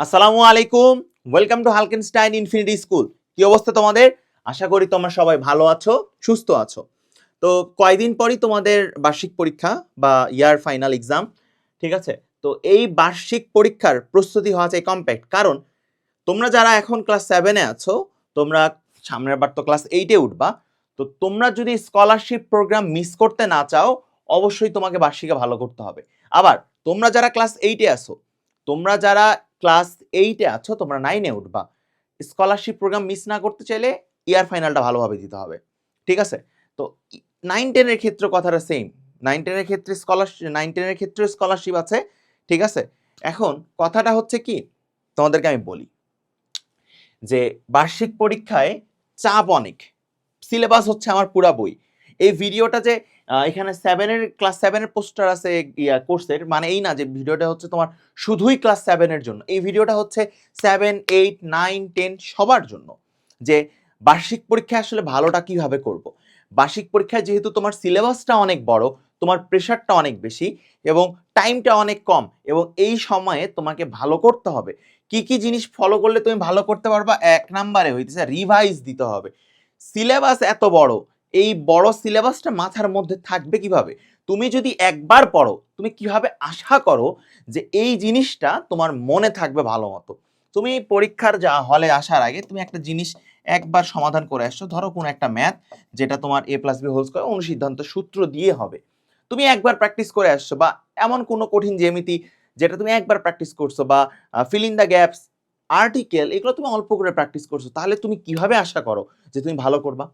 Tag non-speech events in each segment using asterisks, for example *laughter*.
আসসালামু আলাইকুম। Welcome to Halkenstein infinity school কি অবস্থা তোমাদের? আশা করি তোমরা সবাই ভালো আছো, সুস্থ আছো। তো কয়দিন পরই তোমাদের বার্ষিক পরীক্ষা বা ইয়ার ফাইনাল এক্সাম ঠিক আছে? তো এই বার্ষিক পরীক্ষার প্রস্তুতি হওয়া চাই কম্প্যাক্ট কারণ তোমরা যারা এখন ক্লাস সেভেনে আছো, তোমরা সামনের বার তো ক্লাস এইটে উঠবা, তো তোমরা যদি স্কলারশিপ প্রোগ্রাম মিস করতে না চাও, অবশ্যই তোমাকে বার্ষিকে ভালো করতে হবে। আবার তোমরা যারা ক্লাস এইটে আসো তোমরা যারা ক্লাস এইটে আছো, তোমরা নাইনে উঠবা। স্কলারশিপ প্রোগ্রাম মিস না করতে চাইলে ইয়ার ফাইনালটা ভালোভাবে দিতে হবে। ঠিক আছে? তো নাইন টেনের ক্ষেত্রে কথাটা সেম নাইন টেনের ক্ষেত্রে স্কলারশিপ নাইন টেনের ক্ষেত্রে স্কলারশিপ আছে। ঠিক আছে? এখন কথাটা হচ্ছে কি? তোমাদেরকে আমি বলি যে বার্ষিক পরীক্ষায় চাপ অনেক। সিলেবাস হচ্ছে আমার পুরা বই। এই ভিডিওটা যে এখানে সেভেনের ক্লাস সেভেনের পোস্টার আছে কোর্সের মানে এই না যে ভিডিওটা হচ্ছে তোমার শুধুই ক্লাস সেভেনের জন্য। এই ভিডিওটা হচ্ছে সেভেন এইট নাইন টেন সবার জন্য। যে বার্ষিক পরীক্ষায় আসলে ভালোটা কীভাবে করব। বার্ষিক পরীক্ষায় যেহেতু তোমার সিলেবাসটা অনেক বড়, তোমার প্রেশারটা অনেক বেশি এবং টাইমটা অনেক কম এবং এই সময়ে তোমাকে ভালো করতে হবে। কি কি জিনিস ফলো করলে তুমি ভালো করতে পারবা? এক নাম্বারে হইতেছে রিভাইজ দিতে হবে। সিলেবাস এত বড় এই বড় সিলেবাসটা মাথার মধ্যে থাকবে কীভাবে? তুমি যদি একবার পড়ো, তুমি কীভাবে আশা করো যে এই জিনিসটা তোমার মনে থাকবে ভালো মতো? তুমি পরীক্ষার যা হলে আসার আগে তুমি একটা জিনিস একবার সমাধান করে আসছো। ধরো কোনো একটা ম্যাথ যেটা তোমার a plus b whole square অনুসিদ্ধান্ত সূত্র দিয়ে হবে। তুমি একবার প্র্যাকটিস করে আসছো বা এমন কোনো কঠিন জ্যামিতি যেটা তুমি একবার প্র্যাকটিস করছ বা fill in the gaps article এগুলো তুমি অল্প করে প্র্যাকটিস করছ, তাহলে তুমি কীভাবে আশা করো যে তুমি ভালো করবা?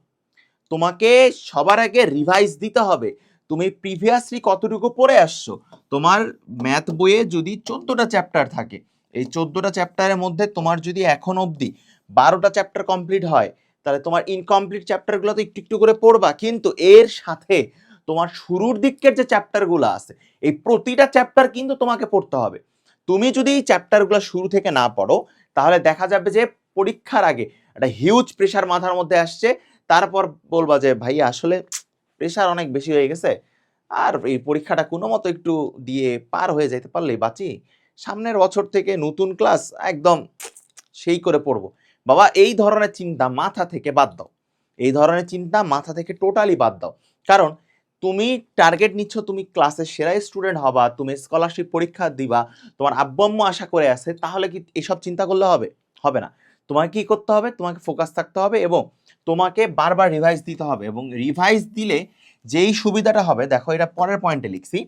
তোমাকে সবার আগে রিভাইজ দিতে হবে। তুমি প্রিভিয়াসলি কতটুকু পড়ে আসছো? তোমার ম্যাথ বইয়ে যদি চোদ্দোটা চ্যাপ্টার থাকে, এই চোদ্দোটা চ্যাপ্টারের মধ্যে তোমার যদি এখন অবধি বারোটা চ্যাপ্টার কমপ্লিট হয়, তাহলে তোমার ইনকমপ্লিট চ্যাপ্টারগুলো তো একটু একটু করে পড়বা। কিন্তু এর সাথে তোমার শুরুর দিকের যে চ্যাপ্টারগুলো আছে, এই প্রতিটা চ্যাপ্টার কিন্তু তোমাকে পড়তে হবে। তুমি যদি এই চ্যাপ্টারগুলো শুরু থেকে না পড়ো, তাহলে দেখা যাবে যে পরীক্ষার আগে একটা হিউজ প্রেশার মাথার মধ্যে আসছে তারপর বলবা যে, ভাই, আসলে প্রেশার অনেক বেশি হয়ে গেছে। আর এই পরীক্ষাটা কোনো মতো একটু দিয়ে পার হয়ে যেতে পারলেই বাঁচি। সামনের বছর থেকে নতুন ক্লাস একদম সেই করে পড়ব। বাবা, এই ধরনের চিন্তা মাথা থেকে বাদ দাও। এই ধরনের চিন্তা মাথা থেকে টোটালি বাদ দাও। কারণ তুমি টার্গেট নিচ্ছ, তুমি ক্লাসের সেরা স্টুডেন্ট হবা, তুমি স্কলারশিপ পরীক্ষা দিবা, তোমার আব্বু আশা করে আছে, তাহলে কি এসব চিন্তা করলে হবে? হবে না। তোমাকে কি করতে হবে? তোমাকে ফোকাস থাকতে হবে এবং তোমাকে বারবার রিভাইজ দিতে হবে এবং রিভাইজ দিলে যেই সুবিধাটা হবে, দেখো এটা পরের পয়েন্টে লিখছি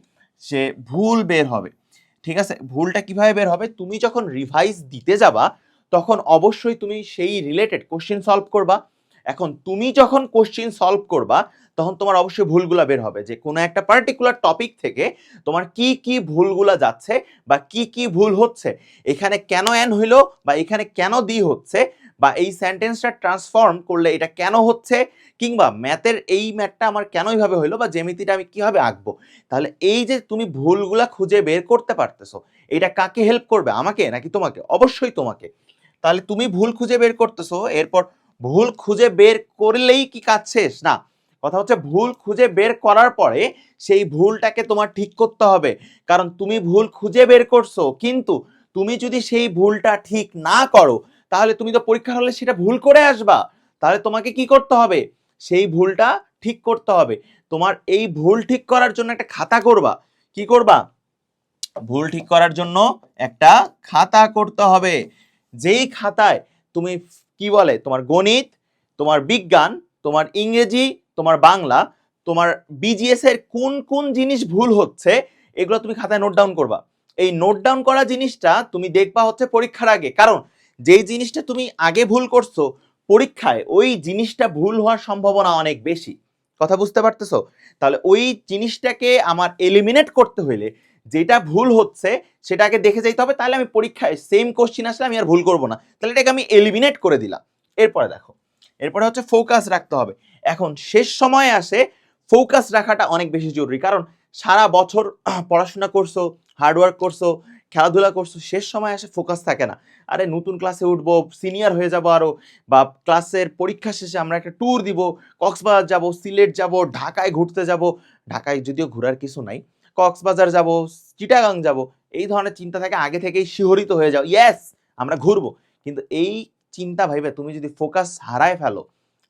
সে ভুল বের হবে। ঠিক আছে? ভুলটা কীভাবে বের হবে? তুমি যখন রিভাইজ দিতে যাবা, তখন অবশ্যই তুমি সেই রিলেটেড কোশ্চেন সলভ করবা। এখন তুমি যখন কোশ্চেন সলভ করবা, তখন তোমার অবশ্যই ভুলগুলা বের হবে। যে কোনো একটা পার্টিকুলার টপিক থেকে তোমার কি কি ভুলগুলা যাচ্ছে বা কি কি ভুল হচ্ছে, এখানে কেন এন হইল বা এখানে কেন দি হচ্ছে, বা এই সেন্টেন্সটা ট্রান্সফর্ম করলে এটা কেন হচ্ছে, কিংবা ম্যাথের এই ম্যাথটা আমার কেন এইভাবে হইল বা জ্যামিতিটা আমি কীভাবে আঁকবো, তাহলে এই যে তুমি ভুলগুলা খুঁজে বের করতে পারতেছো, এটা কাকে হেল্প করবে? আমাকে নাকি তোমাকে? অবশ্যই তোমাকে। তাহলে তুমি ভুল খুঁজে বের করতেছো, এরপর ভুল খুঁজে বের করলেই কি কাজ শেষ? না, কথা হচ্ছে ভুল খুঁজে বের করার পরে সেই ভুলটাকে তোমার ঠিক করতে হবে। কারণ তুমি ভুল খুঁজে বের করছ, কিন্তু তুমি যদি সেই ভুলটা ঠিক না করো, তাহলে তুমি তো পরীক্ষার হলে সেটা ভুল করে আসবা। তাহলে তোমাকে কি করতে হবে? সেই ভুলটা ঠিক করতে হবে। তোমার এই ভুল ঠিক করার জন্য একটা খাতা করবা। কি করবা? ভুল ঠিক করার জন্য একটা খাতা করতে হবে। যেই খাতায় তুমি কি বলে? তোমার গণিত, তোমার বিজ্ঞান, তোমার ইংরেজি, তোমার বাংলা, তোমার বিজিএস এর কোন কোন জিনিস ভুল হচ্ছে, এগুলো তুমি খাতায় নোট ডাউন করবা। এই নোট ডাউন করা জিনিসটা তুমি দেখবা হচ্ছে পরীক্ষার আগে। কারণ যেই জিনিসটা তুমি আগে ভুল করছ, পরীক্ষায় ওই জিনিসটা ভুল হওয়ার সম্ভাবনা অনেক বেশি। কথা বুঝতে পারতেছো? তাহলে ওই জিনিসটাকে আমার এলিমিনেট করতে হইলে যেটা ভুল হচ্ছে সেটাকে দেখে যাইতে হবে, তাহলে আমি পরীক্ষায় সেম কোশ্চিন আসলে আমি আর ভুল করব না। তাহলে এটাকে আমি এলিমিনেট করে দিলাম। এরপরে দেখো, এরপরে হচ্ছে ফোকাস রাখতে হবে। এখন শেষ সময়ে আসে ফোকাস রাখাটা অনেক বেশি জরুরি। কারণ সারা বছর *clears throat* পড়াশোনা করছ হার্ডওয়ার্ক করছ খেলাধুলা করছ, শেষ সময় আসে ফোকাস থাকে না। আরে নতুন ক্লাসে উঠবো সিনিয়র হয়ে যাব আরও বা ক্লাসের পরীক্ষা শেষে আমরা একটা ট্যুর দিব, কক্সবাজার যাব, সিলেট যাব, ঢাকায় ঘুরতে যাব। ঢাকায় যদিও ঘোরার কিছু নাই, কক্সবাজার যাব, চিটাগাং যাব, এই ধরনের চিন্তা থাকে আগে থেকেই শিহরিত হয়ে যাও। ইয়েস আমরা ঘুরবো। কিন্তু এই চিন্তা ভাইবে তুমি যদি ফোকাস হারায় ফেলো,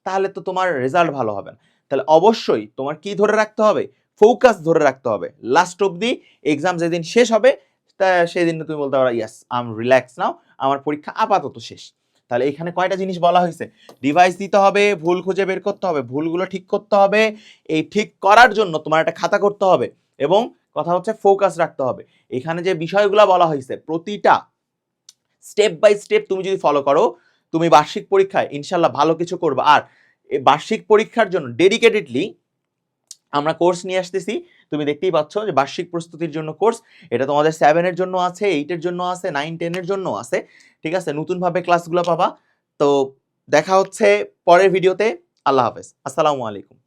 তাহলে তো তোমার রেজাল্ট ভালো হবে না। তাহলে অবশ্যই তোমার কি ধরে রাখতে হবে? ফোকাস ধরে রাখতে হবে। লাস্ট অবধি এক্সাম যেদিন শেষ হবে তা সেদিন তুমি বলতে পারো ইয়াস আম রিল্যাক্স নাও আমার পরীক্ষা আপাতত শেষ। তাহলে এখানে কয়টা জিনিস বলা হয়েছে? ডিভাইস দিতে হবে, ভুল খুঁজে বের করতে হবে, ভুলগুলো ঠিক করতে হবে, এই ঠিক করার জন্য তোমার একটা খাতা করতে হবে এবং কথা হচ্ছে ফোকাস রাখতে হবে। এখানে যে বিষয়গুলো বলা হয়েছে, প্রতিটা স্টেপ বাই স্টেপ তুমি যদি ফলো করো, তুমি বার্ষিক পরীক্ষায় ইনশাল্লাহ ভালো কিছু করবে। আর বার্ষিক পরীক্ষার জন্য ডেডিকেটেডলি আমরা কোর্স নিয়ে আসতেছি। তুমি দেখতেই পাচ্ছ যে বার্ষিক প্রস্তুতির জন্য কোর্স, এটা তোমাদের সেভেনের জন্য আছে এইটের জন্য আছে নাইন টেনের জন্য আছে, ঠিক আছে? নতুনভাবে ক্লাসগুলো পাবা। তো দেখা হচ্ছে পরের ভিডিওতে আল্লাহ হাফেজ। আসসালামু আলাইকুম।